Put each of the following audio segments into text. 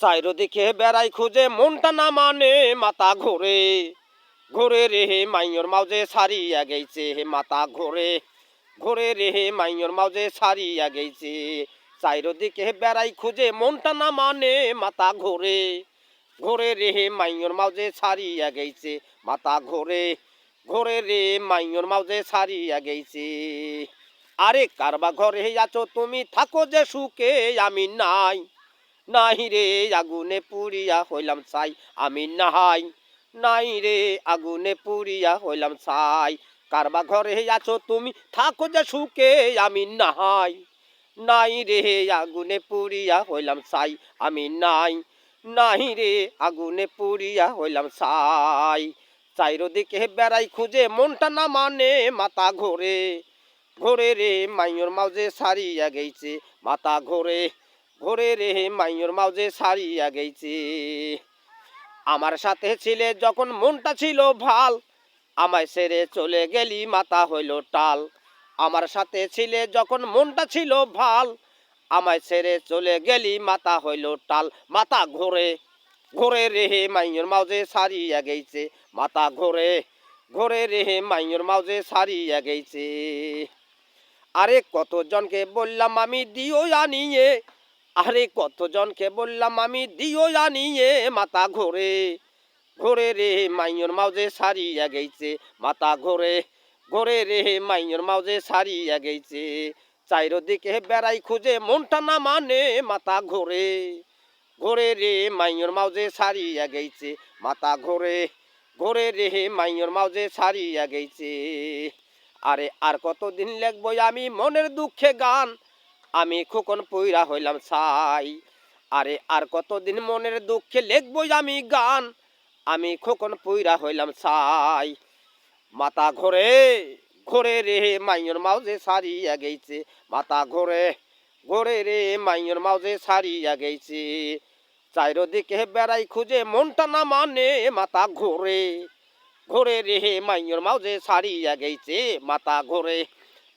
চাইরো দিকে বেড়াই খুঁজে, মনটা না মানে মাথা ঘোরে। ঘোরে রে হে মাইয়র মাউজে সারিয়া গেছে হে মাথা ঘোরে। ঘোরে রে হে মাইয়র মাউজে সারিয়া গেছে চাইরো দিকে বেড়াই খুঁজে, মনটা না মানে মাথা ঘোরে। ঘোরে রে হে মাইয়র মাউজে সারিয়া গেছে মাথা ঘোরে। ঘোরে রে মাইয়র মাউজে সারিয়া গেছে আরে কারবা ঘরে আছো তুমি, থাকো যে সুখে আমি নাই। নাই রে আগুনে পুড়িয়া হইলাম ছাই, আমি নাহাই। নাই রে আগুনে পুড়িয়া হইলাম ছাই কারবা ঘরে আছো তুমি, থাকো যে সুখে, আমি নাহাই। নাই রে আগুনে পুড়িয়া হইলাম ছাই, আমি নাই। নাই রে আগুনে পুড়িয়া হইলাম ছাই। চাইরোদিকে বেড়াই খুঁজে, মনটা না মানে মাথা ঘোরে। ঘোরে রে, মাইয়র মাউজে সারিয়া গেছে মাথা ঘোরে। ঘোরে রে মাইয়র মাউজে সারিয়া গেছে আমার সাথে ছিলে যখন মনটা ছিল ভালো, আমায় সেরে চলে গেলি মাথা হইল টাল। আমার সাথে ছিলে যখন মনটা ছিল ভালো, আমায় ছেড়ে চলে গেলি মাথা হইল টাল। মাথা ঘোরে ঘোরে রেহে মাইয়র মাউজে সারিয়া গেছে মাথা ঘোরে ঘোরে রেহে মাইয়র মাউজে সারিয়া গেছে আরে কতজনকে বললাম আমি দিও আনিয়ে আরে কতজনকে বললাম আমি, দিও আনিয়ে মাথা ঘোরে। ঘোরে রে মাইয়র মাউজে সারিয়া গেছে মাথা ঘোরে। ঘোরে রে মাইয়র মাউজে সারিয়া গেছে চাইরোদিকে বেড়াই খুঁজে মনটা না মানে মাথা ঘোরে। ঘোরে রে মাইয়র মাউজে সারিয়া গেছে মাথা ঘোরে। ঘোরে রে মাইয়র মাউজে সারিয়া গেছে আরে আর কতদিন লিখব আমি মনের দুঃখে গান। আমি খোকন পইরা হইলাম ছাই আরে আর কতদিন মনের দুঃখে লিখব আমি গান? আমি খোকন পইরা হইলাম ছাই মাথা ঘোরে ঘোরে রে মাইয়র মাউজে সারিয়া গেছে মাথা ঘোরে ঘোরে রে মাইয়র মাউজে সারিয়া গেছে চাইরোদিকে বেড়াই খুঁজে মনটা না মানে মাথা ঘোরে। ঘোরে রে মাইয়র মাউজে সারিয়া গেছে মাথা ঘোরে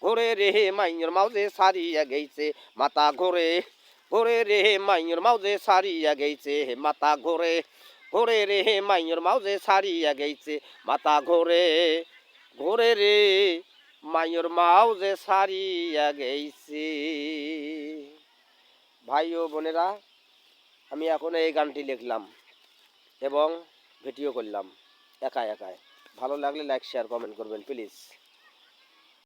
ঘোরে রে মাইয়র মাউজে সারিয়া গেছে মাথা ঘোরে ঘোরে রে মাইয়র মাউজে সারিয়া গেছে মাথা ঘোরে ঘোরে রে মাইয়র মাউজে সারিয়া গেছে মাথা ঘোরে ঘোরে রে মাইয়র মাউজে সারিয়া গেছে ভাই ও বোনেরা, আমি এখন এই গানটি লিখলাম এবং ভিডিও করলাম একা একাই। ভালো লাগলে লাইক শেয়ার কমেন্ট করবেন প্লিজ